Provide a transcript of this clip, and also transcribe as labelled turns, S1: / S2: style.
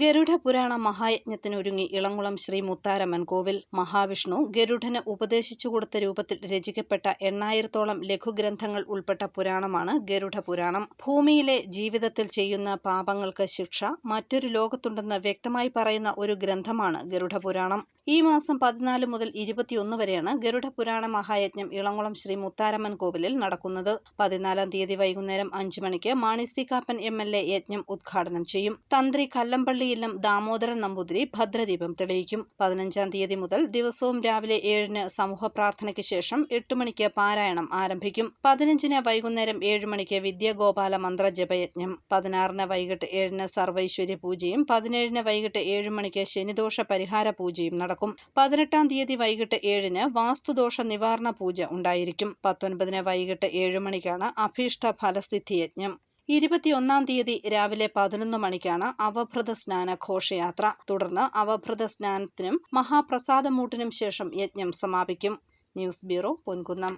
S1: ഗരുഡ പുരാണ മഹായജ്ഞത്തിനൊരുങ്ങി ഇളങ്കുളം ശ്രീ മുത്താരമൻ കോവിൽ. മഹാവിഷ്ണു ഗരുഡന് ഉപദേശിച്ചു കൊടുത്ത രൂപത്തിൽ രചിക്കപ്പെട്ട എണ്ണായിരത്തോളം ലഘുഗ്രന്ഥങ്ങൾ ഉൾപ്പെട്ട പുരാണമാണ് ഗരുഡപുരാണം. ഭൂമിയിലെ ജീവിതത്തിൽ ചെയ്യുന്ന പാപങ്ങൾക്ക് ശിക്ഷ മറ്റൊരു ലോകത്തുണ്ടെന്ന് വ്യക്തമായി പറയുന്ന ഒരു ഗ്രന്ഥമാണ് ഗരുഡ പുരാണം ഈ മാസം പതിനാല് മുതൽ ഇരുപത്തിയൊന്ന് വരെയാണ് ഗരുഡ പുരാണ മഹായജ്ഞം ഇളങ്കുളം ശ്രീ മുത്താരമ്മൻ കോവിലിൽ നടക്കുന്നത്. പതിനാലാം തീയതി വൈകുന്നേരം അഞ്ചു മണിക്ക് Mani C Kappan M L A യജ്ഞം ഉദ്ഘാടനം ചെയ്യും. തന്ത്രി കല്ലമ്പള്ളിയിലും ദാമോദരൻ നമ്പൂതിരി ഭദ്രദീപം തെളിയിക്കും. പതിനഞ്ചാം തീയതി മുതൽ ദിവസവും രാവിലെ ഏഴിന് സമൂഹ പ്രാർത്ഥനയ്ക്ക് ശേഷം എട്ട് മണിക്ക് പാരായണം ആരംഭിക്കും. പതിനഞ്ചിന് വൈകുന്നേരം ഏഴ് മണിക്ക് വിദ്യാഗോപാല മന്ത്ര ജപയജ്ഞം. പതിനാറിന് വൈകിട്ട് ഏഴിന് സർവൈശ്വര്യ പൂജയും പതിനേഴിന് വൈകിട്ട് ഏഴ് മണിക്ക് ശനിദോഷ പരിഹാര പൂജയും നടക്കും. പതിനെട്ടാം തീയതി വൈകിട്ട് ഏഴിന് വാസ്തുദോഷ നിവാരണ പൂജ ഉണ്ടായിരിക്കും. പത്തൊൻപതിന് വൈകിട്ട് ഏഴ് മണിക്കാണ് അഭീഷ്ട ഫലസിദ്ധി യജ്ഞം. ഇരുപത്തിയൊന്നാം തീയതി രാവിലെ പതിനൊന്ന് മണിക്കാണ് അവഭൃത സ്നാന ഘോഷയാത്ര. തുടർന്ന് അവഭൃത സ്നാനത്തിനും മഹാപ്രസാദമൂട്ടിനും ശേഷം യജ്ഞം സമാപിക്കും. News bureau Ponkunnam.